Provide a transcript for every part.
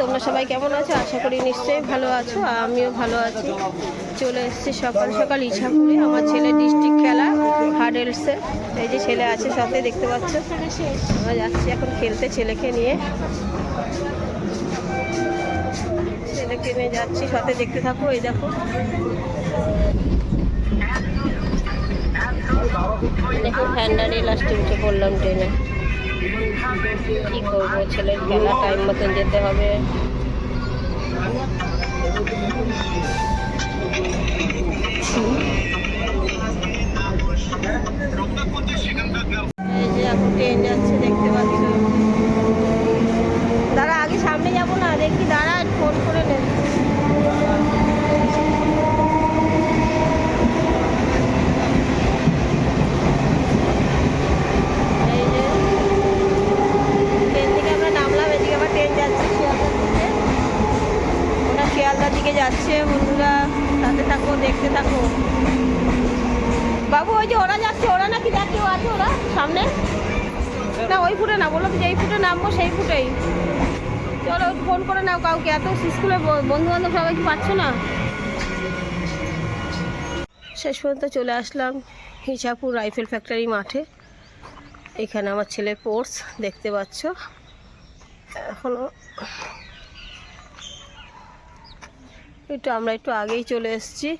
তোমরা সবাই কেমন আছো? আশা করি নিশ্চয়ই ভালো আছো, আমিও ভালো আছি। চলে এসেছি সকাল সকাল ইচ্ছাপুরে আমার ছেলে ডিস্ট্রিক্ট খেলা হার্ডেলসে এই যে ছেলে আছে সাথে, দেখতে পাচ্ছ? আমরা যাচ্ছি এখন খেলতে ছেলেকে নিয়ে। ছেলেকে নিয়ে যাচ্ছি, সাথে দেখতে থাকো, এই দেখো। দেখো ফ্যান্ডারি লাস্টে উঠে পড়লাম ট্রেনে। কি করব? ছেলের খেলা টাইম মতন যেতে হবে। এই যে এখন ট্রেন যাচ্ছে, দেখতে পাচ্ছ দাঁড়া আগে সামনে যাব না দেখি দাঁড়া ফোন করে নে এই যে ট্রেন থেকে আমরা নামলাম এদিকে আবার ট্রেন যাচ্ছে শিয়ালদার দিকে শিয়ালদার দিকে যাচ্ছে, বন্ধুরা, সাথে থাকো, দেখতে থাকো। বাবু, ওই যে ওরা যাচ্ছে, ওরা নাকি যা কেউ আছে ওরা সামনে? না, ওই ফুটে না বলো যেই ফুটে নামবো, সেই ফুটেই। চলো, ফোন করে নাও কাউকে, এত স্কুলে বন্ধু বান্ধব সবাই কি পাচ্ছ না? শেষ পর্যন্ত চলে আসলাম হিসাপুর রাইফেল ফ্যাক্টরি মাঠে। এখানে আমার ছেলে পোর্স দেখতে পাচ্ছ। এখনও একটু আমরা একটু আগেই চলে এসেছি।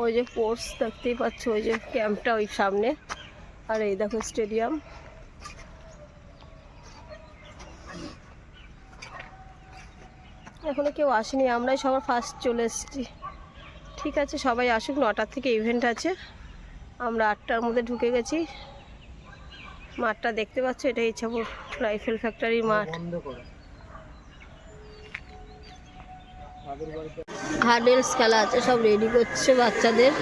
ওই যে পোর্স দেখতেই পাচ্ছ, ওই যে ক্যাম্পটা ওই সামনে। আর এই দেখো স্টেডিয়াম। এখনও কেউ আসেনি, আমরাই সবার ফার্স্ট চলে এসেছি। ঠিক আছে, সবাই আসুক, নটার থেকে ইভেন্ট আছে। আমরা আটটার মধ্যে ঢুকে গেছি। মাঠটা দেখতে পাচ্ছ এটা ইচ্ছাপুর রাইফেল ফ্যাক্টরি মাঠ। হার্ডেলস খেলা আছে, সব রেডি করছে বাচ্চাদের।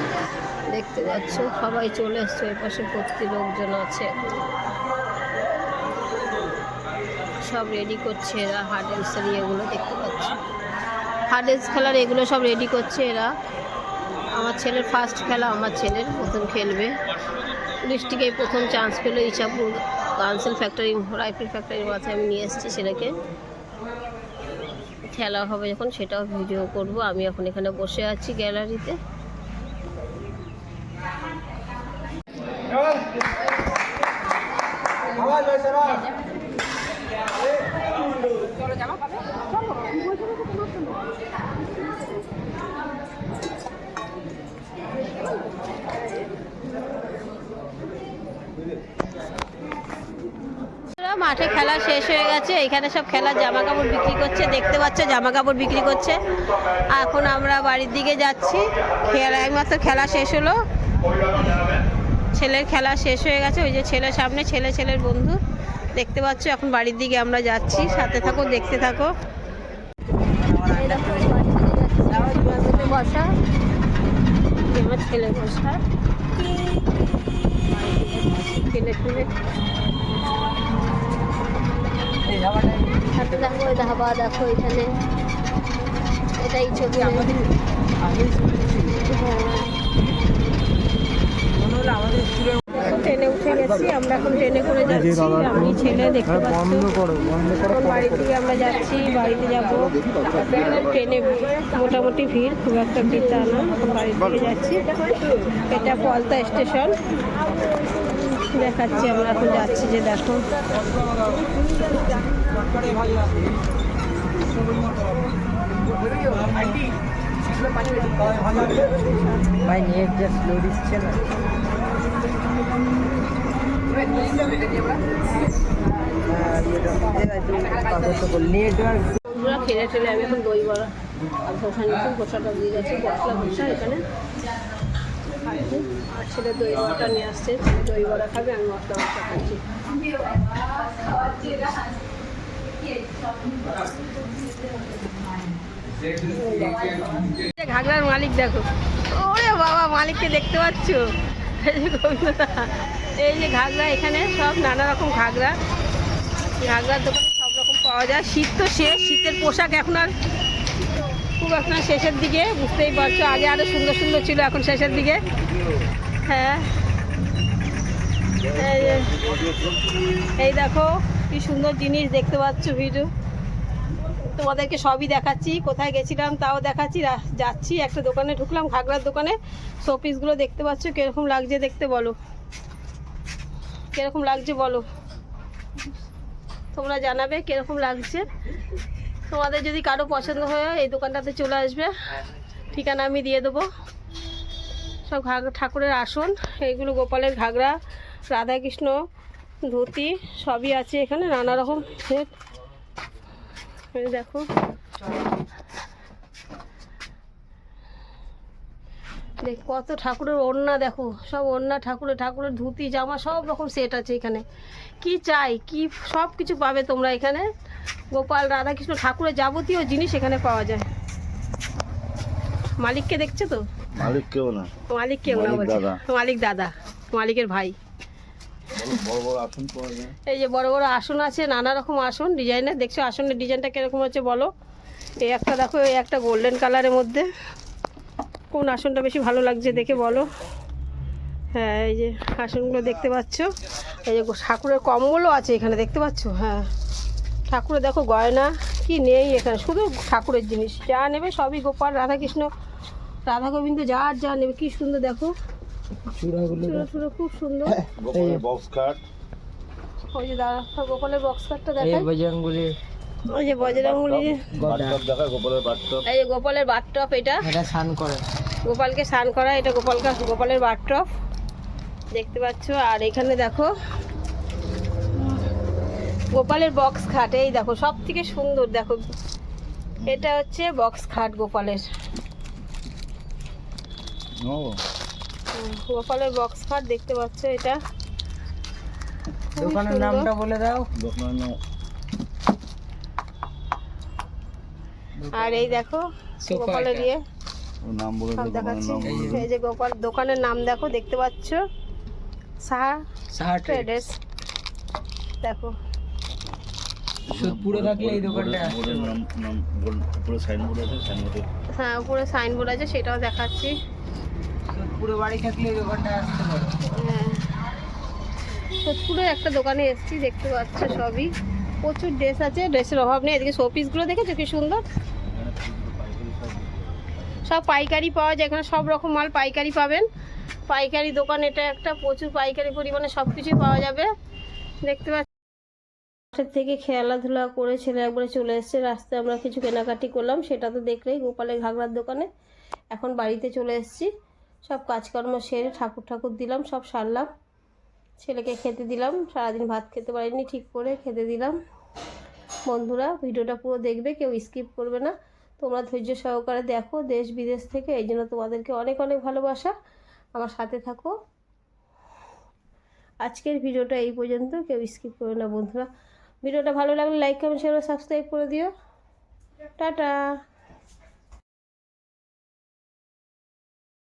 দেখতে পাচ্ছ, সবাই চলে আসছে ওই পাশে ভর্তি লোকজন আছে। সব রেডি করছে এরা হার্ডেলসের ইয়েগুলো দেখতে পাচ্ছ। হার্ডেলস খেলার এগুলো সব রেডি করছে এরা। আমার ছেলের ফার্স্ট খেলা, আমার ছেলের প্রথম খেলবে। ডিস্ট্রিক্টে প্রথম চান্স পেল ইচ্ছাপুর কাউন্সিল ফ্যাক্টরি রাইফেল ফ্যাক্টরির মাথায় আমি নিয়ে এসেছি ছেলেকে। খেলা হবে যখন সেটাও ভিডিও করব। আমি এখন এখানে বসে আছি গ্যালারিতে মাঠে খেলা শেষ হয়ে গেছে, এখানে সব খেলার জামা কাপড় বিক্রি করছে, দেখতে পাচ্ছ জামা কাপড় বিক্রি করছে। এখন আমরা বাড়ির দিকে যাচ্ছি, খেলা একমাত্র খেলা শেষ হলো। ছেলের খেলা শেষ হয়ে গেছে, ওই যে ছেলের সামনে, ছেলে ছেলের বন্ধু। দেখতে পাচ্ছ, এখন বাড়ির দিকে আমরা যাচ্ছি, সাথে থাকো, দেখতে থাকো। বসা। আমার ছেলে বসা ছেলে ছেলে ছবি আমাদের ট্রেনে উঠে আমরা এখন ট্রেনে করে যাচ্ছি আমি ছেলে দেখতে পাচ্ছি আমরা যাচ্ছি বাড়িতে যাব ট্রেনে মোটামুটি ভিড় খুব একটা ভিড় তা না বাড়ির দিকে যাচ্ছি এটা পলতা স্টেশন দেখাচ্ছি আমরা এখন যাচ্ছি যে দেখো। ভাই নেট যা স্লো দিচ্ছে না। নেটওয়ার্ক খেলে ঠেলে আমি এখন দই বড়া। আর ঘোষা নিচ্ছি ঘোষাটা দিয়ে যাচ্ছি ঘোষা এখানে। আর নিয়ে আসছে খাবে, আমি ঘাগরার মালিক দেখো। ওরে বাবা, মালিককে দেখতে পাচ্ছ? এই যে যে ঘাগরা এখানে, সব নানা রকম ঘাগরা। ঘাগরার দোকানে সব রকম পাওয়া যায়। শীত তো শেষ, শীতের পোশাক এখন আর খুব এখন শেষের দিকে, বুঝতেই পারছ, আগে আরও সুন্দর সুন্দর ছিল, এখন শেষের দিকে। হ্যাঁ। এই দেখো, কি সুন্দর জিনিস দেখতে পাচ্ছ ভিডিও তোমাদেরকে সবই দেখাচ্ছি, কোথায় গেছিলাম তাও দেখাচ্ছি যাচ্ছি, একটা দোকানে ঢুকলাম, ঘাগরার দোকানে। শোপিসগুলো দেখতে পাচ্ছ, কীরকম লাগছে দেখতে বলো। কীরকম লাগছে বলো। তোমরা জানাবে কীরকম লাগছে। তোমাদের যদি কারও পছন্দ হয়, এই দোকানটাতে চলে আসবে। ঠিকানা আমি দিয়ে দেবো। সব ঠাকুরের আসন এইগুলো গোপালের ঘাগরা, রাধাকৃষ্ণ, ধুতি, সবই আছে এখানে, নানা রকম দেখো। দেখ, কত ঠাকুরের ওড়না দেখো। সব ওড়না, ঠাকুরের ঠাকুরের ধুতি, জামা, সব রকম সেট আছে এখানে। কি চাই? কি সব কিছু পাবে তোমরা এখানে? গোপাল রাধাকৃষ্ণ ঠাকুরের যাবতীয় জিনিস এখানে পাওয়া যায়। মালিককে দেখছ তো? মালিক কেউ না। মালিক কেউ না মালিক বলছে। দাদা। মালিক দাদা মালিকের ভাই। এই যে বড় বড় আসন আছে নানা রকম আসন ডিজাইনের দেখছ আসনের ডিজাইনটা কীরকম হচ্ছে বলো? এই একটা দেখো এই একটা গোল্ডেন কালারের মধ্যে। কোন আসনটা বেশি ভালো লাগছে দেখে বলো? হ্যাঁ এই যে আসনগুলো দেখতে পাচ্ছ। এই যে ঠাকুরের কম্বলও আছে এখানে দেখতে পাচ্ছ? হ্যাঁ। ঠাকুরের দেখো গয়না কি নেই এখানে? শুধু ঠাকুরের জিনিস। যা নেবে সবই গোপাল রাধাকৃষ্ণ রাধা গোবিন্দ যার যা নেবে। কি সুন্দর দেখো। খুব সুন্দর। বক্স কাট ওই যে দাদা গোপালের বক্স কাটটা এই বজরঙ্গুলি ওই যে বজরঙ্গলি বাথটব দেখা গোপালের বাথটব এই যে গোপালের বাথটপ এটা। এটা স্নান করে। গোপালকে স্নান করা এটা গোপালকা গোপালের বাথটপ। দেখতে পাচ্ছ? আর এখানে দেখো গোপালের বক্স খাট এই দেখো সব থেকে সুন্দর দেখো। এটা হচ্ছে বক্স খাট গোপালের। গোপালের বক্স খাট দেখতে পাচ্ছ এটা? দোকানের নামটা বলে দাও। আর এই দেখো গোপালের ইয়ে নাম। বলে সব দেখাচ্ছি। নাম বলে দাও। এই যে গোপাল দোকানের নাম দেখো দেখতে পাচ্ছ? সাহা সাহা ট্রেডার্স। দেখো। পুরো থাকলে এই দোকানটা সাইনবোর্ড আছে সাইনবোর্ডে হ্যাঁ উপরে সাইনবোর্ড আছে সেটাও দেখাচ্ছি। পুরো বাড়ি থাকলে এই দোকানটা আসতে পারো। হ্যাঁ। সোদপুরের একটা দোকানে এসেছি দেখতে পাচ্ছ সবই। প্রচুর ড্রেস আছে ড্রেসের অভাব নেই। এদিকে শোপিসগুলো দেখেছ কি সুন্দর? সব পাইকারি পাওয়া যায় এখানে সব রকম মাল পাইকারি পাবেন। পাইকারি দোকান এটা একটা প্রচুর পাইকারি পরিমাণে সব কিছুই পাওয়া যাবে। দেখতে পাচ্ছি মাঠের থেকে খেলাধুলা করে ছেলে একবারে চলে এসেছে। রাস্তায় আমরা কিছু কেনাকাটি করলাম, সেটা তো দেখলেই গোপালের ঘাগরার দোকানে। এখন বাড়িতে চলে এসেছি। সব কাজকর্ম সেরে ঠাকুর ঠাকুর দিলাম, সব সারলাম। ছেলেকে খেতে দিলাম, সারাদিন ভাত খেতে পারিনি, ঠিক করে খেতে দিলাম। বন্ধুরা, ভিডিওটা পুরো দেখবে, কেউ স্কিপ করবে না। তোমরা ধৈর্য সহকারে দেখো, দেশ বিদেশ থেকে, এই জন্য তোমাদেরকে অনেক অনেক ভালোবাসা। আমার সাথে থাকো। আজকের ভিডিওটা এই পর্যন্ত, কেউ স্কিপ করবে না বন্ধুরা। ভিডিওটা ভালো লাগলে লাইক কমেন্ট শেয়ার সাবস্ক্রাইব করে দিও। টাটা।